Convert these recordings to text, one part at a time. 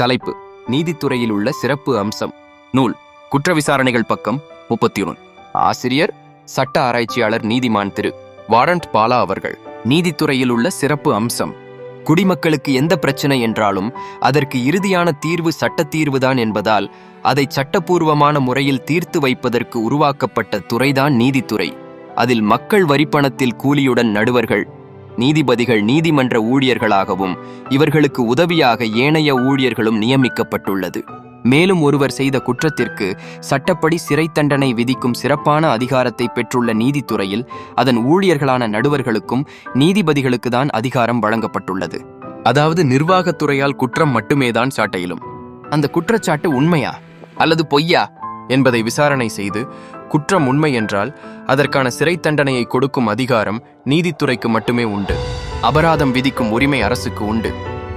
தலைப்பு நீதித்துறையில் உள்ள சிறப்பு அம்சம். நூல் குற்ற விசாரணைகள் பக்கம் முப்பத்தி ஒன்று ஆசிரியர் சட்ட ஆராய்ச்சியாளர் நீதிமான் திரு. வாரண்ட் பாலா அவர்கள் நீதித்துறையில் உள்ள சிறப்பு அம்சம். குடிமக்களுக்கு எந்த பிரச்சனை என்றாலும் அதற்கு இறுதியான தீர்வு சட்ட தீர்வுதான் என்பதால் அதை சட்டபூர்வமான முறையில் தீர்த்து வைப்பதற்கு உருவாக்கப்பட்ட துறைதான் நீதித்துறை. அதில் மக்கள் வரிப்பணத்தில் கூலியுடன் நடுவர்கள் நீதிபதிகள் நீதிமன்ற ஊழியர்களாகவும் இவர்களுக்கு உதவியாக ஏனைய ஊழியர்களும் நியமிக்கப்பட்டுள்ளது. மேலும் ஒருவர் செய்த குற்றத்திற்கு சட்டப்படி சிறை தண்டனை விதிக்கும் சிறப்பான அதிகாரத்தை பெற்றுள்ள நீதித்துறையில் அதன் ஊழியர்களான நடுவர்களுக்கும் நீதிபதிகளுக்கு தான் அதிகாரம் வழங்கப்பட்டுள்ளது. அதாவது நிர்வாகத்துறையால் குற்றம் மட்டுமேதான் தான் சாட்டையிலும். அந்த குற்றச்சாட்டு உண்மையா? அல்லது பொய்யா? என்பதை விசாரணை செய்து குற்றம் உண்மை என்றால் அதற்கான சிறை தண்டனையை கொடுக்கும் அதிகாரம் நீதித்துறைக்கு மட்டுமே உண்டு. அபராதம் விதிக்கும் உரிமை அரசுக்கு உண்டு.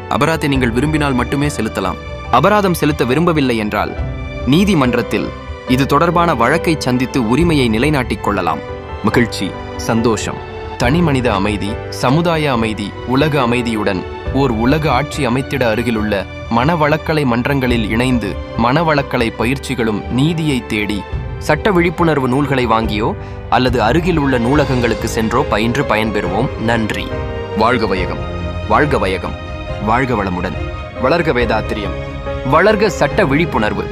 அபராதத்தை நீங்கள் விரும்பினால் மட்டுமே செலுத்தலாம். அபராதம் செலுத்த விரும்பவில்லை என்றால் நீதிமன்றத்தில் இது தொடர்பான வழக்கை சந்தித்து உரிமையை நிலைநாட்டிக் கொள்ளலாம். மகிழ்ச்சி சந்தோஷம். தனிமனித அமைதி சமுதாய அமைதி உலக அமைதியுடன் ஓர் உலக ஆட்சி அமைத்திட அருகிலுள்ள மனவளக்கலை மன்றங்களில் இணைந்து மனவளக்கலை பயிற்சிகளும் நீதியை தேடி சட்ட விழிப்புணர்வு நூல்களை வாங்கியோ அல்லது அருகில் உள்ள நூலகங்களுக்கு சென்றோ பயின்று பயன்பெறுவோம். நன்றி. வாழ்க வையகம். வாழ்க வையகம். வாழ்க வளமுடன். வளர்க வேதாத்திரியம். வளர்க சட்ட விழிப்புணர்வு.